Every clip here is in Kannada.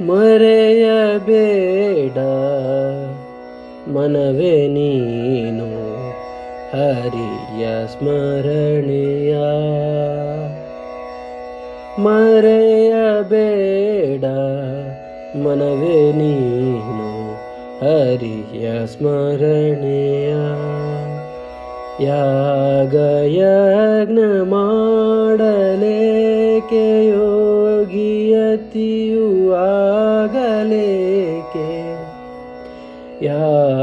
ಮರೆಯಬೇಡ. ಮನವೇ ನೀನು ಹರಿಯ ಸ್ಮರಣೆಯ. ಮರೆಯಬೇಡ. ಮನವೇ ನೀನು ಹರಿಯ ಸ್ಮರಣೆಯ. ಯಾಗ ಯಜ್ಞ ಮಾಡಲೇಕೆ ಯೋಗಿಯತಿಯು ಆಗಲೇಕೆ ಯಾಗಯಜ್ಞ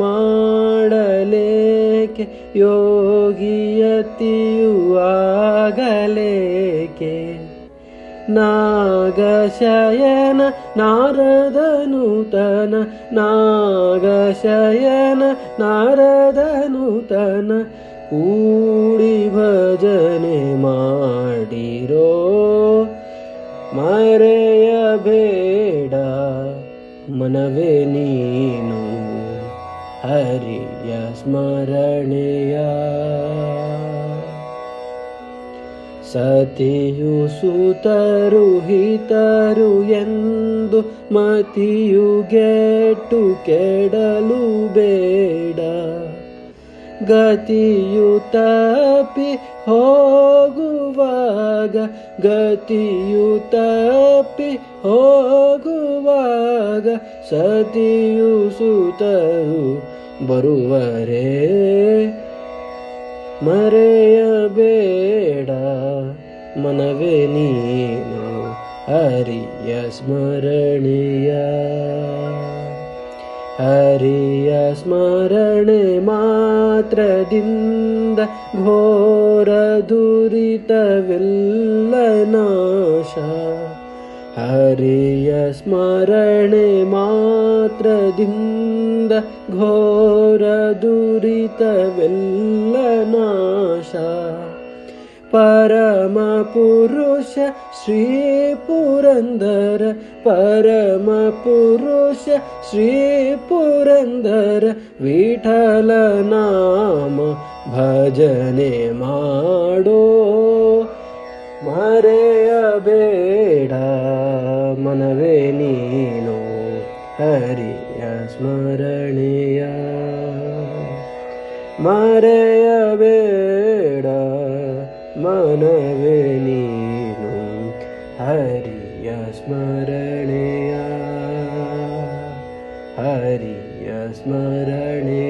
ಮಾಡಲೇಕೆ ಯೋಗಿಯತಿಯು ಆಗಲೇಕೆ ನಾಗಶಯನ ನಾರದನೂತನ ನಾಗಶಯನ ನಾರದನೂತನ ಕೂಡಿ ಭಜನೆ ಮಾಡಿರೋ ಮರೆಯಬೇಡ ಮನವೇ ನೀನು ಹರಿಯ ಸ್ಮರಣೆಯ. ಸತಿಯು ಸುತರು ಹಿತರು ಎಂದು ಮತಿಯು ಗೆಟ್ಟು ಕೆಡಲು ಬೇಡ, ಗತಿಯು ತಪ್ಪಿ ಹೋಗುವಾಗ ಗತಿಯು ತಪ್ಪಿ ಹೋಗುವಾಗ ಸತಿಯು ಸುತರು ಬರುವರೆ. ಮರೆಯಬೇಡ ಮನವೇ ನೀನು ಹರಿಯ ಸ್ಮರಣೆಯ. ಹರಿಯ ಸ್ಮರಣೆ ಮಾತ್ರದಿಂದ ಘೋರ ನಾಶ. ಹರಿಯ ಸ್ಮರಣೆ ಮಾತ್ರದಿಂದ ಘೋರ ನಾಶ. ಪರಮ ಪುರುಷ ಶ್ರೀ ಪುರಂದರ ಪರಮ ಪುರುಷ ಶ್ರೀ ಪುರಂದರ, ವಿಠಲ ನಾಮ ಭಜನೆ ಮಾಡೋ. ಮರೆಯಬೇಡ ಮನವೇ ನೀನು ಹರಿಯ ಸ್ಮರಣೆಯ. ಮರೆಯಬೇಡ स्मन हरि यस्मरण हरि यस्मरणे